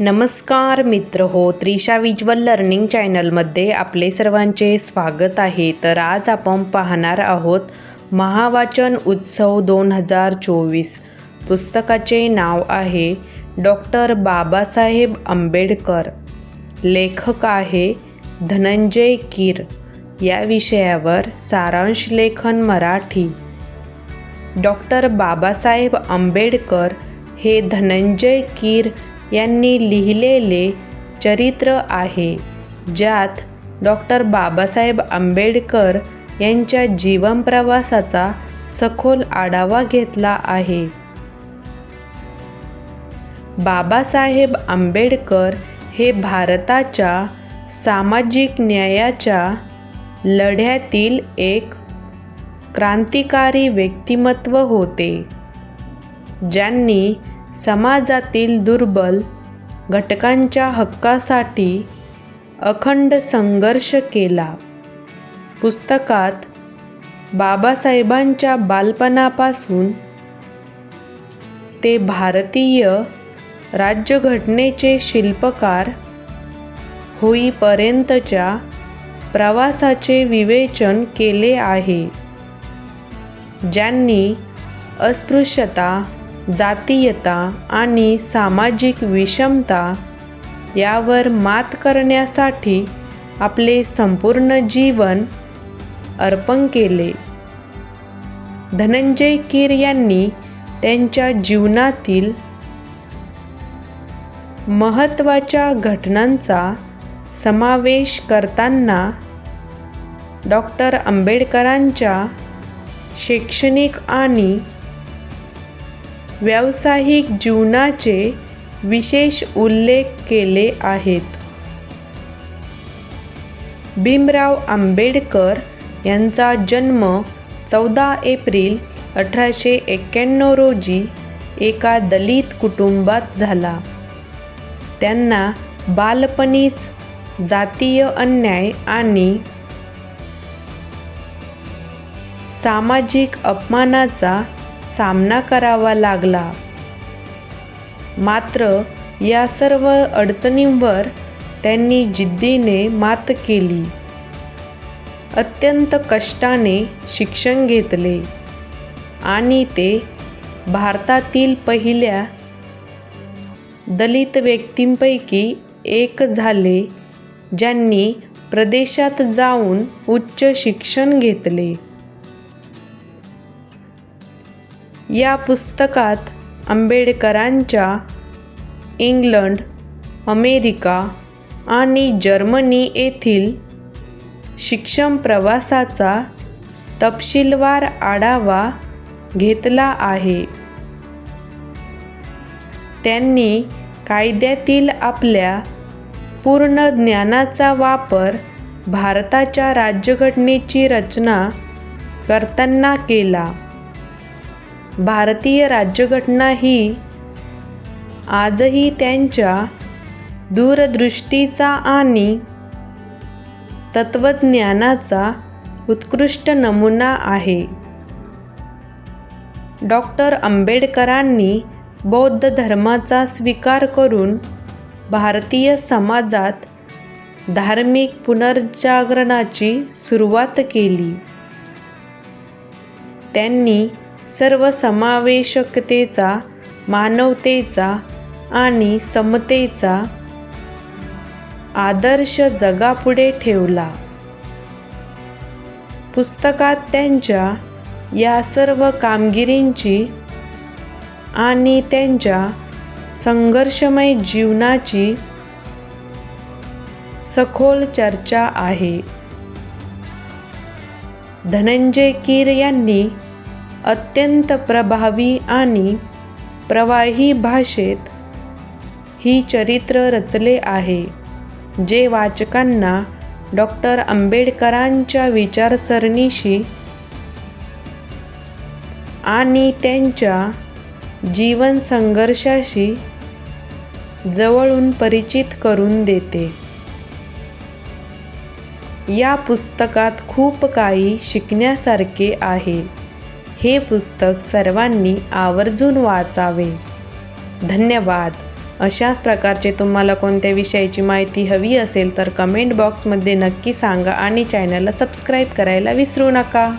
नमस्कार मित्र हो त्रिशा विज्वल लर्निंग चॅनलमध्ये आपले सर्वांचे स्वागत आहे. तर आज आपण पाहणार आहोत महावाचन उत्सव दोन हजार चोवीस. पुस्तकाचे नाव आहे डॉक्टर बाबासाहेब आंबेडकर. लेखक आहे धनंजय कीर. या विषयावर सारांश लेखन मराठी. डॉक्टर बाबासाहेब आंबेडकर हे धनंजय कीर यांनी लिहिलेले चरित्र आहे ज्यात डॉक्टर बाबासाहेब आंबेडकर यांच्या जीवनप्रवासाचा सखोल आढावा घेतला आहे. बाबासाहेब आंबेडकर हे भारताच्या सामाजिक न्यायाच्या लढ्यातील एक क्रांतिकारी व्यक्तिमत्व होते ज्यांनी समाजातील दुर्बल घटकांच्या हक्कासाठी अखंड संघर्ष केला. पुस्तकात बाबासाहेबांच्या बालपणापासून ते भारतीय राज्यघटनेचे शिल्पकार होईपर्यंतच्या प्रवासाचे विवेचन केले आहे. ज्यांनी अस्पृश्यता जातीयता आणि सामाजिक विषमता यावर मात करण्यासाठी आपले संपूर्ण जीवन अर्पण केले. धनंजय कीर यांनी त्यांच्या जीवनातील महत्त्वाच्या घटनांचा समावेश करताना डॉक्टर आंबेडकरांच्या शैक्षणिक आणि व्यावसायिक जीवनाचे विशेष उल्लेख केले आहेत. भीमराव आंबेडकर यांचा जन्म चौदा एप्रिल अठराशे एक्क्याण्णव रोजी एका दलित कुटुंबात झाला. त्यांना बालपणीच जातीय अन्याय आणि सामाजिक अपमानाचा सामना करावा लागला. मात्र या सर्व अडचणींवर त्यांनी जिद्दीने मात केली. अत्यंत कष्टाने शिक्षण घेतले आणि ते भारतातील पहिल्या दलित व्यक्तींपैकी एक झाले ज्यांनी प्रदेशात जाऊन उच्च शिक्षण घेतले. या पुस्तकात आंबेडकरांच्या इंग्लंड अमेरिका आणि जर्मनी येथील शिक्षण प्रवासाचा तपशीलवार आढावा घेतला आहे. त्यांनी कायद्यातील आपल्या पूर्ण ज्ञानाचा वापर भारताच्या राज्यघटनेची रचना करताना केला. भारतीय राज्यघटना ही आजही त्यांच्या दूरदृष्टीचा आणि तत्त्वज्ञानाचा उत्कृष्ट नमुना आहे. डॉक्टर आंबेडकरांनी बौद्ध धर्माचा स्वीकार करून भारतीय समाजात धार्मिक पुनर्जागरणाची सुरुवात केली. त्यांनी सर्वसमावेशकतेचा मानवतेचा आणि समतेचा आदर्श जगापुढे ठेवला. पुस्तकात त्यांच्या या सर्व कामगिरींची आणि त्यांच्या संघर्षमय जीवनाची सखोल चर्चा आहे. धनंजय कीर यांनी अत्यंत प्रभावी आणि प्रवाही भाषेत ही चरित्र रचले आहे जे वाचकांना डॉक्टर आंबेडकरांच्या विचारसरणीशी आणि त्यांच्या जीवन संघर्षाशी जवळून परिचित करून देते. या पुस्तकात खूप काही शिकण्यासारखे आहे. हे पुस्तक सर्वांनी आवर्जून वाचावे. धन्यवाद. अशाच प्रकारचे तुम्हाला कोणत्या विषयाची माहिती हवी असेल तर कमेंट बॉक्समध्ये नक्की सांगा आणि चॅनलला सबस्क्राईब करायला विसरू नका.